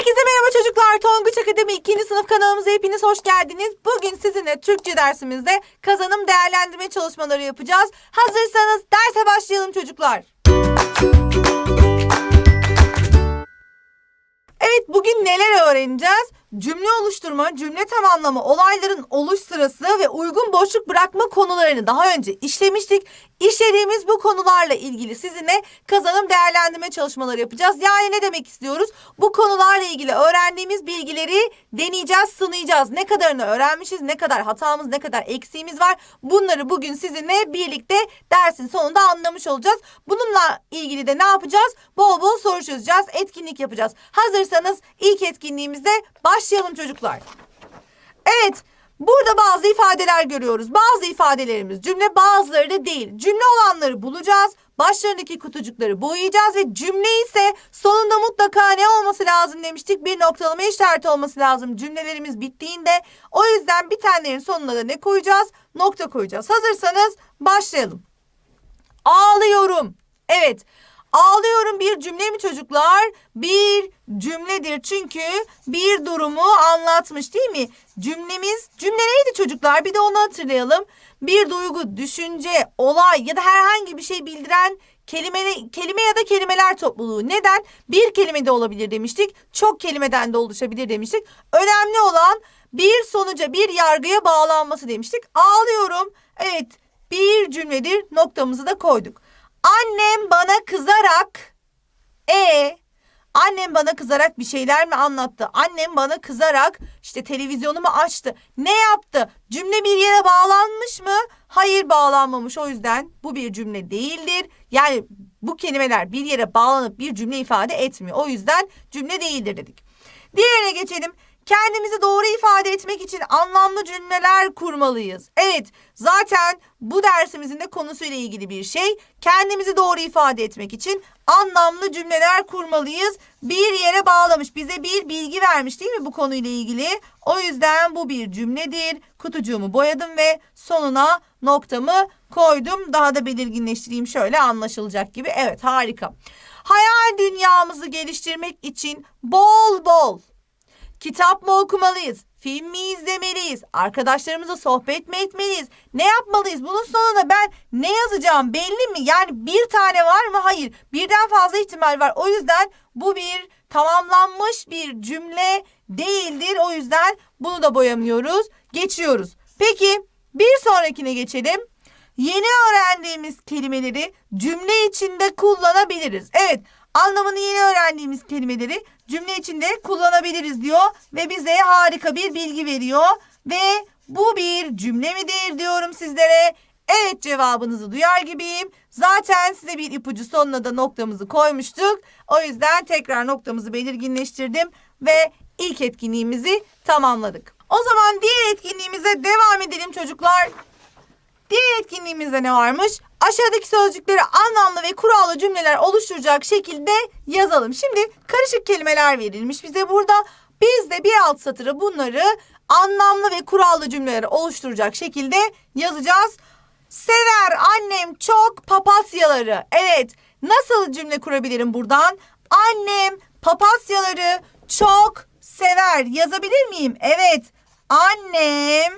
Herkese merhaba çocuklar. Tonguç Akademi 2. sınıf kanalımıza hepiniz hoş geldiniz. Bugün sizinle Türkçe dersimizde kazanım değerlendirme çalışmaları yapacağız. Hazırsanız derse başlayalım çocuklar. Evet bugün neler öğreneceğiz? Cümle oluşturma, cümle tamamlama, olayların oluş sırası ve uygun boşluk bırakma konularını daha önce işlemiştik. İşlediğimiz bu konularla ilgili sizinle kazanım değerlendirme çalışmaları yapacağız. Yani ne demek istiyoruz? Bu konularla ilgili öğrendiğimiz bilgileri deneyeceğiz, sınayacağız. Ne kadarını öğrenmişiz, ne kadar hatamız, ne kadar eksiğimiz var. Bunları bugün sizinle birlikte dersin sonunda anlamış olacağız. Bununla ilgili de ne yapacağız? Bol bol soru çözeceğiz, etkinlik yapacağız. Hazırsanız ilk etkinliğimizde başlayalım çocuklar. Evet, burada bazı ifadeler görüyoruz. Bazı ifadelerimiz cümle, bazıları da değil. Cümle olanları bulacağız. Başlarındaki kutucukları boyayacağız ve cümle ise sonunda mutlaka ne olması lazım demiştik? Bir noktalama işareti olması lazım cümlelerimiz bittiğinde. O yüzden bir tanenin sonuna da ne koyacağız? Nokta koyacağız. Hazırsanız başlayalım. Ağlıyorum. Evet. Ağlıyorum bir cümle mi çocuklar? Bir cümledir çünkü bir durumu anlatmış değil mi? Cümlemiz cümle neydi çocuklar? Bir de onu hatırlayalım. Bir duygu, düşünce, olay ya da herhangi bir şey bildiren kelime, kelime ya da kelimeler topluluğu. Neden? Bir kelime de olabilir demiştik. Çok kelimeden de oluşabilir demiştik. Önemli olan bir sonuca, bir yargıya bağlanması demiştik. Ağlıyorum. Evet, bir cümledir. Noktamızı da koyduk. Annem bana kızarak e annem bana kızarak bir şeyler mi anlattı? Annem bana kızarak işte televizyonumu açtı. Ne yaptı? Cümle bir yere bağlanmış mı? Hayır bağlanmamış. O yüzden bu bir cümle değildir. Yani bu kelimeler bir yere bağlanıp bir cümle ifade etmiyor. O yüzden cümle değildir dedik. Diğerine geçelim. Kendimizi doğru ifade etmek için anlamlı cümleler kurmalıyız. Evet, zaten bu dersimizin de konusuyla ilgili bir şey. Kendimizi doğru ifade etmek için anlamlı cümleler kurmalıyız. Bir yere bağlamış, bize bir bilgi vermiş değil mi bu konuyla ilgili? O yüzden bu bir cümledir. Kutucuğumu boyadım ve sonuna noktamı koydum. Daha da belirginleştireyim şöyle anlaşılacak gibi. Evet, harika. Hayal dünyamızı geliştirmek için bol bol Kitap mı okumalıyız? Film mi izlemeliyiz? Arkadaşlarımızla sohbet mi etmeliyiz? Ne yapmalıyız? Bunun sonuna ben ne yazacağım belli mi? Yani bir tane var mı? Hayır. Birden fazla ihtimal var. O yüzden bu bir tamamlanmış bir cümle değildir. O yüzden bunu da boyamıyoruz. Geçiyoruz. Peki bir sonrakine geçelim. Yeni öğrendiğimiz kelimeleri cümle içinde kullanabiliriz. Evet, anlamını yeni öğrendiğimiz kelimeleri cümle içinde kullanabiliriz diyor ve bize harika bir bilgi veriyor ve bu bir cümle midir diyorum sizlere. Evet cevabınızı duyar gibiyim. Zaten size bir ipucu sonuna da noktamızı koymuştuk. O yüzden tekrar noktamızı belirginleştirdim ve ilk etkinliğimizi tamamladık. O zaman diğer etkinliğimize devam edelim çocuklar. Diğer etkinliğimizde ne varmış? Aşağıdaki sözcükleri anlamlı ve kurallı cümleler oluşturacak şekilde yazalım. Şimdi karışık kelimeler verilmiş bize burada. Biz de bir alt satıra bunları anlamlı ve kurallı cümleler oluşturacak şekilde yazacağız. Sever annem çok papatyaları. Evet, nasıl cümle kurabilirim buradan? Annem papatyaları çok sever. Yazabilir miyim? Evet. Annem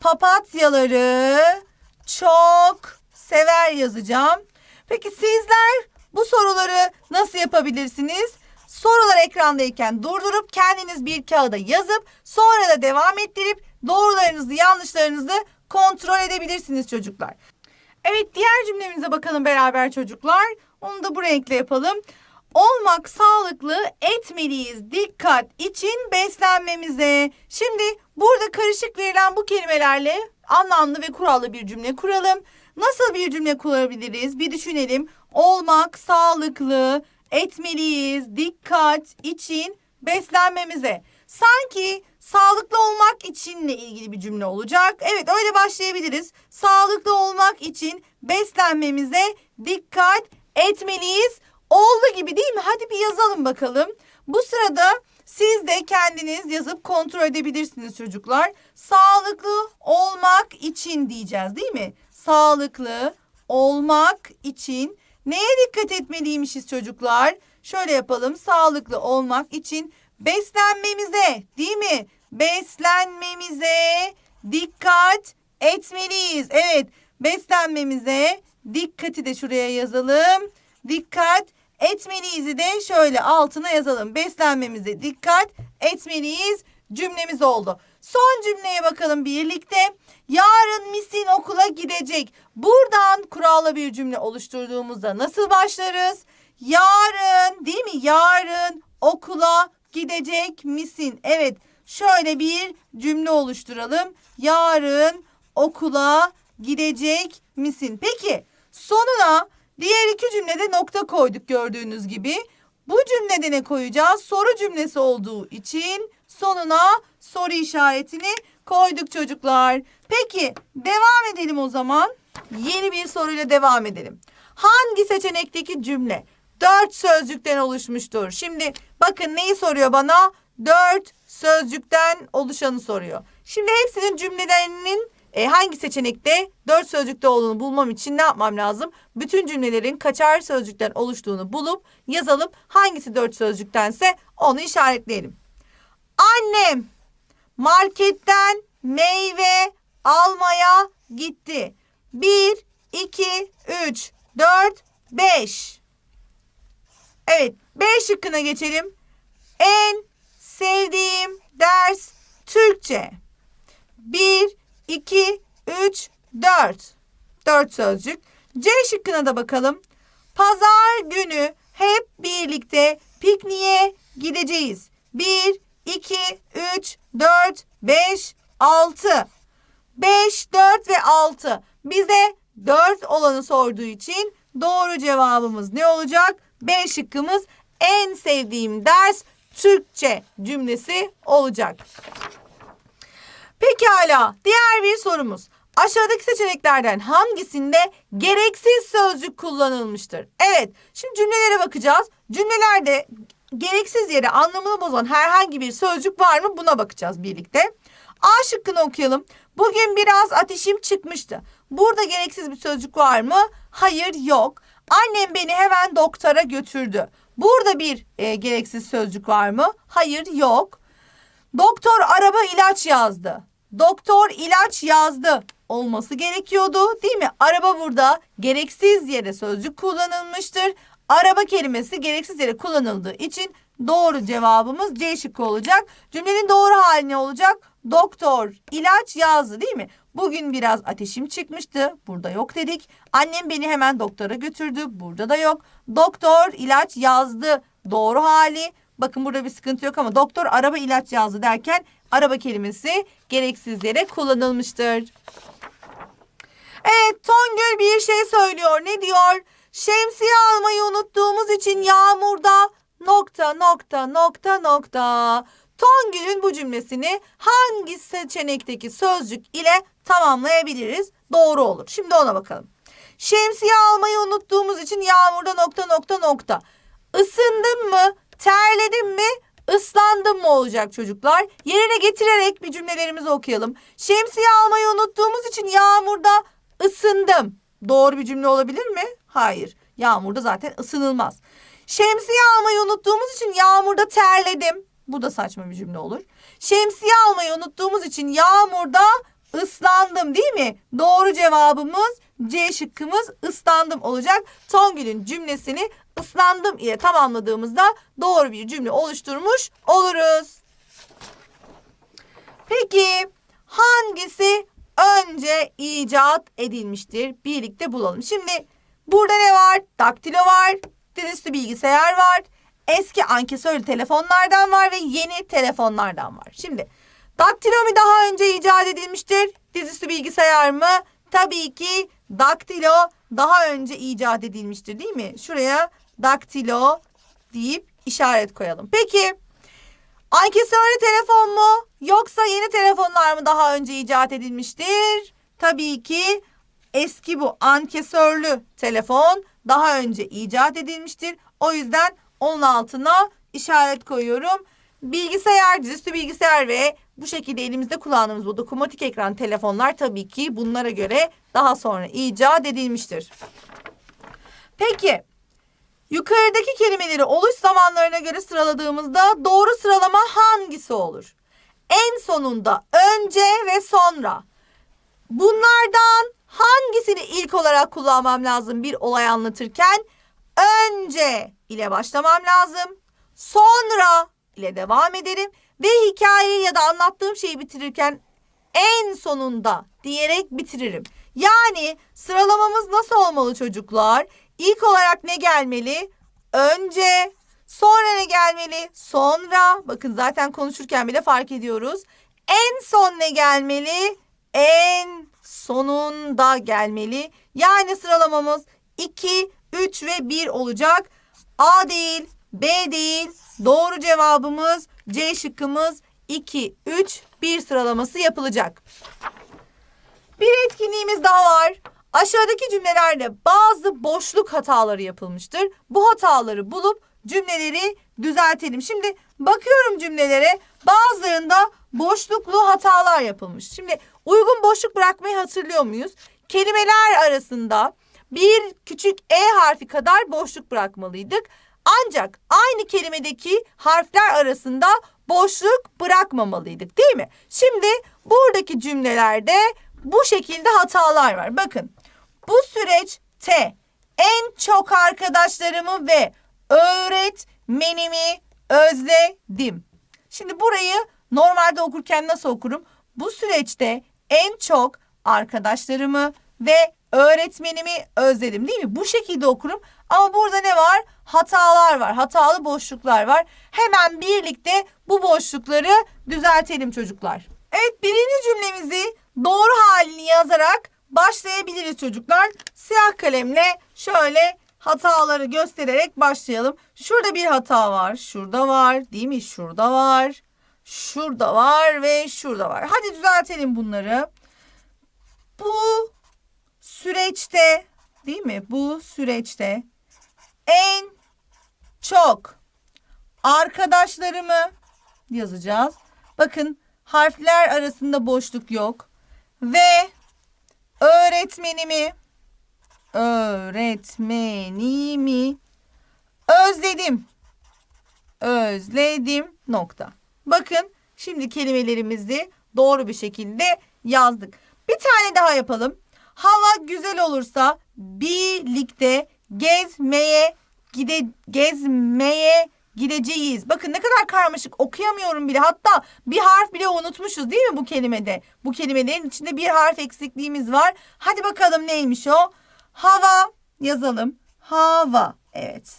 papatyaları çok sever yazacağım. Peki sizler bu soruları nasıl yapabilirsiniz? Sorular ekrandayken durdurup kendiniz bir kağıda yazıp sonra da devam ettirip doğrularınızı yanlışlarınızı kontrol edebilirsiniz çocuklar. Evet diğer cümlemize bakalım beraber çocuklar. Onu da bu renkle yapalım. Olmak sağlıklı etmeliyiz dikkat için beslenmemize. Şimdi burada karışık verilen bu kelimelerle anlamlı ve kurallı bir cümle kuralım. Nasıl bir cümle kurabiliriz? Bir düşünelim. Olmak sağlıklı etmeliyiz dikkat için beslenmemize. Sanki sağlıklı olmak içinle ilgili bir cümle olacak. Evet öyle başlayabiliriz. Sağlıklı olmak için beslenmemize dikkat etmeliyiz. Oldu gibi değil mi? Hadi bir yazalım bakalım. Bu sırada siz de kendiniz yazıp kontrol edebilirsiniz çocuklar. Sağlıklı olmak için diyeceğiz değil mi? Sağlıklı olmak için neye dikkat etmeliymişiz çocuklar? Şöyle yapalım. Sağlıklı olmak için beslenmemize değil mi? Beslenmemize dikkat etmeliyiz. Evet beslenmemize dikkati de şuraya yazalım. Dikkat etmeliyiz de şöyle altına yazalım. Beslenmemize dikkat etmeliyiz cümlemiz oldu. Son cümleye bakalım birlikte. Yarın misin okula gidecek. Buradan kurallı bir cümle oluşturduğumuzda nasıl başlarız? Yarın değil mi? Yarın okula gidecek misin? Evet şöyle bir cümle oluşturalım. Yarın okula gidecek misin? Peki sonuna diğer iki cümlede nokta koyduk gördüğünüz gibi. Bu cümlede ne koyacağız? Soru cümlesi olduğu için sonuna soru işaretini koyduk çocuklar. Peki devam edelim o zaman. Yeni bir soruyla devam edelim. Hangi seçenekteki cümle dört sözcükten oluşmuştur? Şimdi bakın neyi soruyor bana? Dört sözcükten oluşanı soruyor. Şimdi hepsinin cümlelerinin e, hangi seçenekte dört sözcükte olduğunu bulmam için ne yapmam lazım? Bütün cümlelerin kaçar sözcükten oluştuğunu bulup yazalım. Hangisi dört sözcüktense onu işaretleyelim. Annem marketten meyve almaya gitti. 1, 2, 3, 4, 5. Evet, B şıkkına geçelim. En sevdiğim ders Türkçe. 1, 2, 3, 4. 4 sözcük. C şıkkına da bakalım. Pazar günü hep birlikte pikniğe gideceğiz. 1, 2, 3, 4, 5, 6. 5, 4 ve 6. Bize 4 olanı sorduğu için doğru cevabımız ne olacak? B şıkkımız en sevdiğim ders Türkçe cümlesi olacak. Pekala diğer bir sorumuz. Aşağıdaki seçeneklerden hangisinde gereksiz sözcük kullanılmıştır? Evet şimdi cümlelere bakacağız. Cümlelerde gereksiz yere anlamını bozan herhangi bir sözcük var mı buna bakacağız birlikte. A şıkkını okuyalım. Bugün biraz ateşim çıkmıştı. Burada gereksiz bir sözcük var mı? Hayır yok. Annem beni hemen doktora götürdü. Burada bir e, gereksiz sözcük var mı? Hayır yok. Doktor araba ilaç yazdı. Doktor ilaç yazdı olması gerekiyordu değil mi? Araba burada gereksiz yere sözcük kullanılmıştır. Araba kelimesi gereksiz yere kullanıldığı için doğru cevabımız C şıkkı olacak. Cümlenin doğru hali ne olacak? Doktor ilaç yazdı değil mi? Bugün biraz ateşim çıkmıştı. Burada yok dedik. Annem beni hemen doktora götürdü. Burada da yok. Doktor ilaç yazdı. Doğru hali. Bakın burada bir sıkıntı yok ama doktor araba ilaç yazdı derken araba kelimesi gereksiz yere kullanılmıştır. Evet Tongül bir şey söylüyor. Ne diyor? Şemsiye almayı unuttuğumuz için yağmurda nokta nokta nokta nokta. Tongül'ün bu cümlesini hangi seçenekteki sözcük ile tamamlayabiliriz? Doğru olur. Şimdi ona bakalım. Şemsiye almayı unuttuğumuz için yağmurda nokta nokta nokta. Isındım mı? Terledim mi? Islandım mı olacak çocuklar? Yerine getirerek bir cümlelerimizi okuyalım. Şemsiye almayı unuttuğumuz için yağmurda ısındım. Doğru bir cümle olabilir mi? Hayır. Yağmurda zaten ısınılmaz. Şemsiye almayı unuttuğumuz için yağmurda terledim. Bu da saçma bir cümle olur. Şemsiye almayı unuttuğumuz için yağmurda ıslandım değil mi? Doğru cevabımız C şıkkımız ıslandım olacak. Tongül'ün cümlesini ıslandım ile tamamladığımızda doğru bir cümle oluşturmuş oluruz. Peki hangisi önce icat edilmiştir? Birlikte bulalım. Şimdi burada ne var? Daktilo var, dizüstü bilgisayar var, eski ankesörlü telefonlardan var ve yeni telefonlardan var. Şimdi daktilo mu daha önce icat edilmiştir? Dizüstü bilgisayar mı? Tabii ki daktilo daha önce icat edilmiştir değil mi? Şuraya daktilo deyip işaret koyalım. Peki ankesörlü telefon mu yoksa yeni telefonlar mı daha önce icat edilmiştir? Tabii ki eski bu ankesörlü telefon daha önce icat edilmiştir. O yüzden onun altına işaret koyuyorum. Bilgisayar, dizüstü bilgisayar ve bu şekilde elimizde kullandığımız bu dokunmatik ekran telefonlar tabii ki bunlara göre daha sonra icat edilmiştir. Peki Yukarıdaki kelimeleri oluş zamanlarına göre sıraladığımızda doğru sıralama hangisi olur? En sonunda önce ve sonra. Bunlardan hangisini ilk olarak kullanmam lazım bir olay anlatırken? Önce ile başlamam lazım. Sonra ile devam ederim ve hikayeyi ya da anlattığım şeyi bitirirken en sonunda diyerek bitiririm. Yani sıralamamız nasıl olmalı çocuklar? İlk olarak ne gelmeli? Önce, sonra ne gelmeli? Sonra. Bakın zaten konuşurken bile fark ediyoruz. En son ne gelmeli? En sonunda gelmeli. Yani sıralamamız 2, 3 ve 1 olacak. A değil, B değil. Doğru cevabımız C şıkkımız 2, 3, 1 sıralaması yapılacak. Bir etkinliğimiz daha var. Aşağıdaki cümlelerde bazı boşluk hataları yapılmıştır. Bu hataları bulup cümleleri düzeltelim. Şimdi bakıyorum cümlelere bazılarında boşluklu hatalar yapılmış. Şimdi uygun boşluk bırakmayı hatırlıyor muyuz? Kelimeler arasında bir küçük E harfi kadar boşluk bırakmalıydık. Ancak aynı kelimedeki harfler arasında boşluk bırakmamalıydık değil mi? Şimdi buradaki cümlelerde bu şekilde hatalar var. Bakın bu süreçte en çok arkadaşlarımı ve öğretmenimi özledim. Şimdi burayı normalde okurken nasıl okurum? Bu süreçte en çok arkadaşlarımı ve öğretmenimi özledim değil mi? Bu şekilde okurum. Ama burada ne var? Hatalar var. Hatalı boşluklar var. Hemen birlikte bu boşlukları düzeltelim çocuklar. Evet birinci cümlemizi doğru halini yazarak başlayabiliriz çocuklar. Siyah kalemle şöyle hataları göstererek başlayalım. Şurada bir hata var. Şurada var. Değil mi? Şurada var. Şurada var ve şurada var. Hadi düzeltelim bunları. Bu süreçte değil mi? Bu süreçte en çok arkadaşlarımı yazacağız. Bakın harfler arasında boşluk yok. Ve öğretmenimi öğretmenimi özledim. Özledim nokta. Bakın şimdi kelimelerimizi doğru bir şekilde yazdık. Bir tane daha yapalım. Hava güzel olursa birlikte gezmeye gide gezmeye gideceğiz. Bakın ne kadar karmaşık okuyamıyorum bile. Hatta bir harf bile unutmuşuz değil mi bu kelimede? Bu kelimelerin içinde bir harf eksikliğimiz var. Hadi bakalım neymiş o? Hava yazalım. Hava. Evet.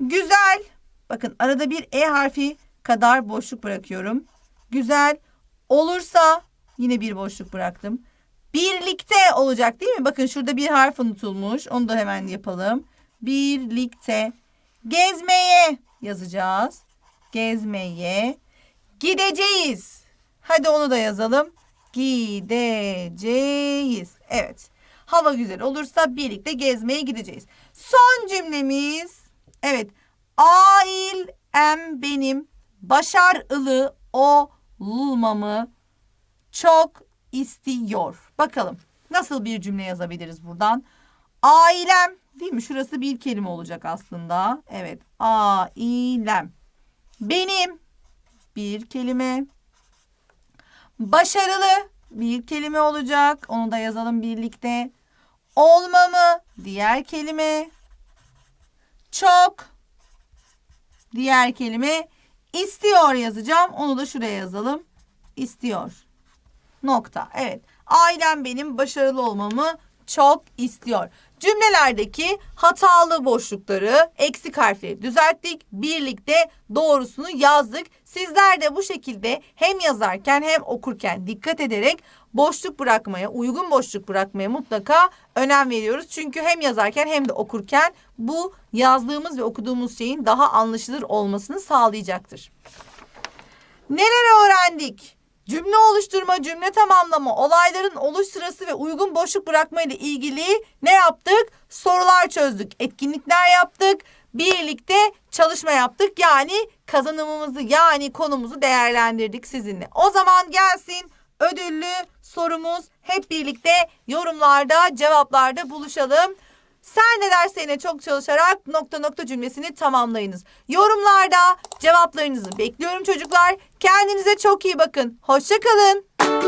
Güzel. Bakın arada bir E harfi kadar boşluk bırakıyorum. Güzel. Olursa yine bir boşluk bıraktım. Birlikte olacak değil mi? Bakın şurada bir harf unutulmuş. Onu da hemen yapalım. Birlikte. Gezmeye yazacağız. Gezmeye. Gideceğiz. Hadi onu da yazalım. Gideceğiz. Evet. Hava güzel olursa birlikte gezmeye gideceğiz. Son cümlemiz. Evet. Ailem benim başarılı olmamı çok istiyor. Bakalım nasıl bir cümle yazabiliriz buradan? Ailem değil mi? Şurası bir kelime olacak aslında. Evet. Ailem. Benim bir kelime. Başarılı bir kelime olacak. Onu da yazalım birlikte. Olmamı diğer kelime. Çok diğer kelime. istiyor yazacağım. Onu da şuraya yazalım. İstiyor. Nokta. Evet. Ailem benim başarılı olmamı çok istiyor. Cümlelerdeki hatalı boşlukları, eksik harfleri düzelttik. Birlikte doğrusunu yazdık. Sizler de bu şekilde hem yazarken hem okurken dikkat ederek boşluk bırakmaya, uygun boşluk bırakmaya mutlaka önem veriyoruz. Çünkü hem yazarken hem de okurken bu yazdığımız ve okuduğumuz şeyin daha anlaşılır olmasını sağlayacaktır. Neler öğrendik? Cümle oluşturma, cümle tamamlama, olayların oluş sırası ve uygun boşluk bırakma ile ilgili ne yaptık? Sorular çözdük, etkinlikler yaptık, birlikte çalışma yaptık. Yani kazanımımızı yani konumuzu değerlendirdik sizinle. O zaman gelsin ödüllü sorumuz hep birlikte yorumlarda, cevaplarda buluşalım. Sen de derslerine çok çalışarak nokta nokta cümlesini tamamlayınız. Yorumlarda cevaplarınızı bekliyorum çocuklar. Kendinize çok iyi bakın. Hoşçakalın.